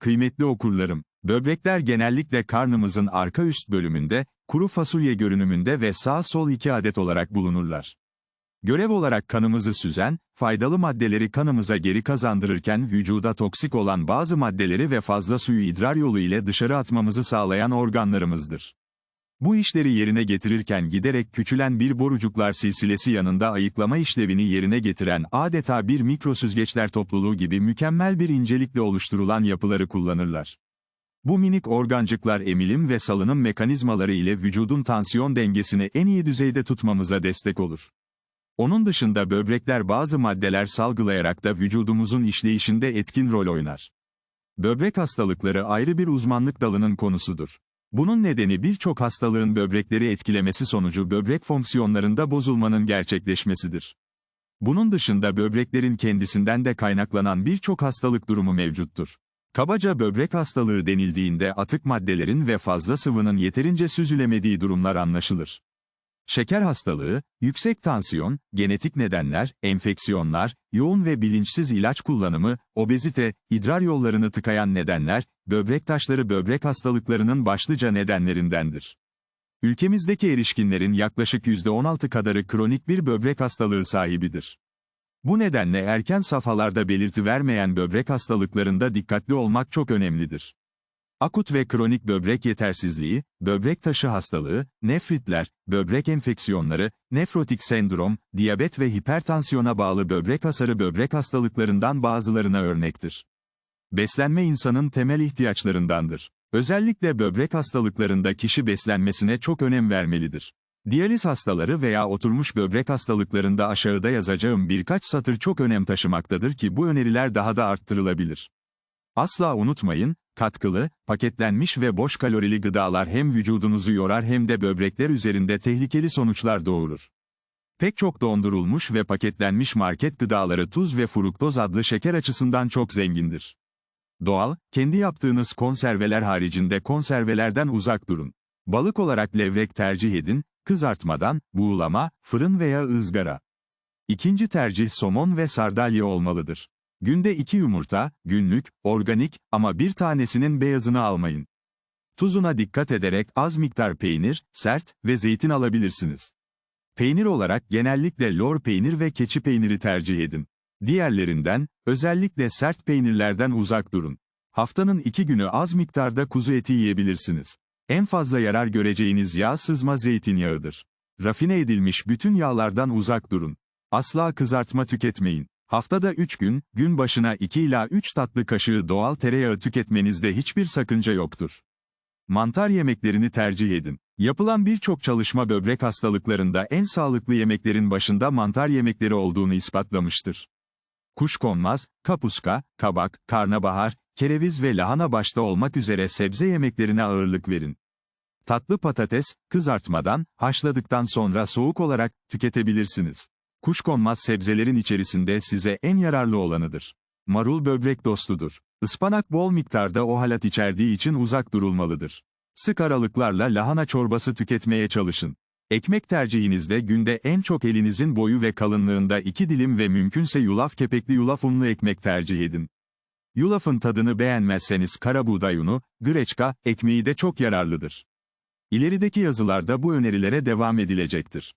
Kıymetli okurlarım, böbrekler genellikle karnımızın arka üst bölümünde, kuru fasulye görünümünde ve sağ sol iki adet olarak bulunurlar. Görev olarak kanımızı süzen, faydalı maddeleri kanımıza geri kazandırırken vücuda toksik olan bazı maddeleri ve fazla suyu idrar yolu ile dışarı atmamızı sağlayan organlarımızdır. Bu işleri yerine getirirken giderek küçülen bir borucuklar silsilesi yanında ayıklama işlevini yerine getiren adeta bir mikrosüzgeçler topluluğu gibi mükemmel bir incelikle oluşturulan yapıları kullanırlar. Bu minik organcıklar emilim ve salınım mekanizmaları ile vücudun tansiyon dengesini en iyi düzeyde tutmamıza destek olur. Onun dışında böbrekler bazı maddeler salgılayarak da vücudumuzun işleyişinde etkin rol oynar. Böbrek hastalıkları ayrı bir uzmanlık dalının konusudur. Bunun nedeni birçok hastalığın böbrekleri etkilemesi sonucu böbrek fonksiyonlarında bozulmanın gerçekleşmesidir. Bunun dışında böbreklerin kendisinden de kaynaklanan birçok hastalık durumu mevcuttur. Kabaca böbrek hastalığı denildiğinde atık maddelerin ve fazla sıvının yeterince süzülemediği durumlar anlaşılır. Şeker hastalığı, yüksek tansiyon, genetik nedenler, enfeksiyonlar, yoğun ve bilinçsiz ilaç kullanımı, obezite, idrar yollarını tıkayan nedenler, böbrek taşları böbrek hastalıklarının başlıca nedenlerindendir. Ülkemizdeki erişkinlerin yaklaşık %16 kadarı kronik bir böbrek hastalığı sahibidir. Bu nedenle erken safhalarda belirti vermeyen böbrek hastalıklarında dikkatli olmak çok önemlidir. Akut ve kronik böbrek yetersizliği, böbrek taşı hastalığı, nefritler, böbrek enfeksiyonları, nefrotik sendrom, diyabet ve hipertansiyona bağlı böbrek hasarı böbrek hastalıklarından bazılarına örnektir. Beslenme insanın temel ihtiyaçlarındandır. Özellikle böbrek hastalıklarında kişi beslenmesine çok önem vermelidir. Diyaliz hastaları veya oturmuş böbrek hastalıklarında aşağıda yazacağım birkaç satır çok önem taşımaktadır ki bu öneriler daha da arttırılabilir. Asla unutmayın, katkılı, paketlenmiş ve boş kalorili gıdalar hem vücudunuzu yorar hem de böbrekler üzerinde tehlikeli sonuçlar doğurur. Pek çok dondurulmuş ve paketlenmiş market gıdaları tuz ve fruktoz adlı şeker açısından çok zengindir. Doğal, kendi yaptığınız konserveler haricinde konservelerden uzak durun. Balık olarak levrek tercih edin, kızartmadan, buğulama, fırın veya ızgara. İkinci tercih somon ve sardalya olmalıdır. Günde iki yumurta, günlük, organik ama bir tanesinin beyazını almayın. Tuzuna dikkat ederek az miktar peynir, sert ve zeytin alabilirsiniz. Peynir olarak genellikle lor peynir ve keçi peyniri tercih edin. Diğerlerinden, özellikle sert peynirlerden uzak durun. Haftanın iki günü az miktarda kuzu eti yiyebilirsiniz. En fazla yarar göreceğiniz yağ sızma zeytinyağıdır. Rafine edilmiş bütün yağlardan uzak durun. Asla kızartma tüketmeyin. Haftada 3 gün, gün başına 2 ila 3 tatlı kaşığı doğal tereyağı tüketmenizde hiçbir sakınca yoktur. Mantar yemeklerini tercih edin. Yapılan birçok çalışma böbrek hastalıklarında en sağlıklı yemeklerin başında mantar yemekleri olduğunu ispatlamıştır. Kuşkonmaz, kapuska, kabak, karnabahar, kereviz ve lahana başta olmak üzere sebze yemeklerine ağırlık verin. Tatlı patates, kızartmadan, haşladıktan sonra soğuk olarak tüketebilirsiniz. Kuşkonmaz sebzelerin içerisinde size en yararlı olanıdır. Marul böbrek dostudur. Ispanak bol miktarda o halat içerdiği için uzak durulmalıdır. Sık aralıklarla lahana çorbası tüketmeye çalışın. Ekmek tercihinizde günde en çok elinizin boyu ve kalınlığında iki dilim ve mümkünse yulaf kepekli yulaf unlu ekmek tercih edin. Yulafın tadını beğenmezseniz kara buğday unu, greçka, ekmeği de çok yararlıdır. İlerideki yazılarda bu önerilere devam edilecektir.